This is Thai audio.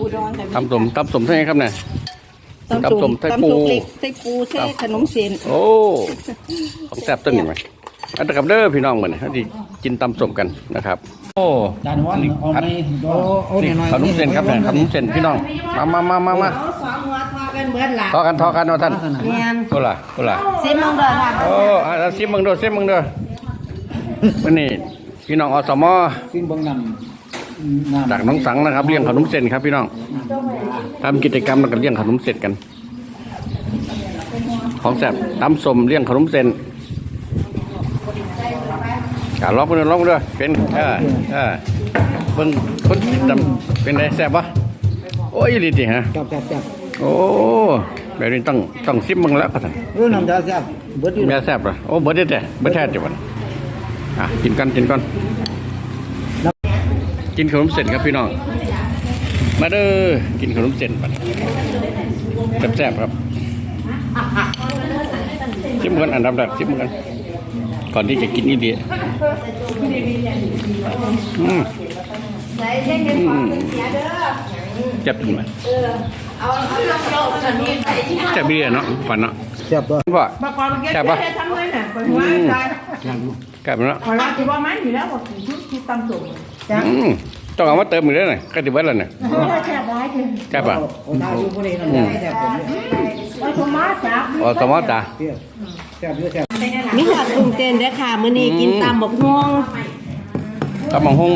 ปูดองกับตำสมตำสมเท่าไหร่ครับเนี่ย ตำส้มไส้ปู ตำส้มเล็กไส้ปูไส้ขนมเส้นโอ้ของแซ่บต้นนี่ไหมอันตะกับเด้อพี่น้องเหมือนที่กินตำสมกันนะครับ โอ้จานวันเอาไหมโอ้โอ้นี่เนี่ยน้อยขนมเส้นครับเนี่ยขนมเส้นพี่น้อง มามามามามาเอาสองหัวทอกันเบิดละทอกันทอกันเอาท่านเนียนโอ้ล่ะโอ้ล่ะซิมลงเด้อค่ะโอ้อาซิมมึงเด้อซิมมึงเด้อวันนี้พี่น้องอสมซึ่งบางนำน้ำ จากน้องสังนะครับเลี้ยงขนมเส้นครับพี่น้องทำกิจกรรมแล้วก็เลี้ยงขนมเส้นกัน ของแซ่บตำสมเลี้ยงขนมเส้นกาล็อกไปเลยล็อกไปเลยเป็นเออเออเบิ่งคนดำเป็นไงแซ่บปะโอ้ยดีจริงฮะจับจับจับโอ้แบบนี้ต้องต้องซิมมึงแล้วก็ท่านเออน้ำตาแซ่บเบิดอยู่แม่แซ่บเหรอโอ้เบิดได้แต่เบิดแท้จังวันอะกินกันกินก่อน กินขนมเส้นครับพี่น้อง มาเด้อกินขนมเส้นบัดแซ่บๆครับชิมกันอันดับแรกชิมกัน ก่อนที่จะกินนี่ดีอืมอืมจับกินมาจับเบี้ยเนาะฝันเนาะแซ่บตัวว่าบางคนมันแซ่บปะ แค่ทำเลยน่ะคนหัวใจกลับมาแล้วคอยว่าที่ว่ามันอยู่แล้วหมดชุดที่ตำตุ่มจ้ะอืมต้องเอามาเติมอีกแล้วหน่อยก็ติดไว้แล้วเนี่ยโอ้ยแซ่บร้ายจริงใช่ปะเอาตาอยู่คนนี้น้ำตาแซ่บตัวนี้โอ้ยผมมาจับอ๋อสมอตาแซ่บแซ่บเยอะแซ่บมีหอดกุ้งเต้นเด้อค่ะมื้อนี้กินตำบักม่วงตำบังฮง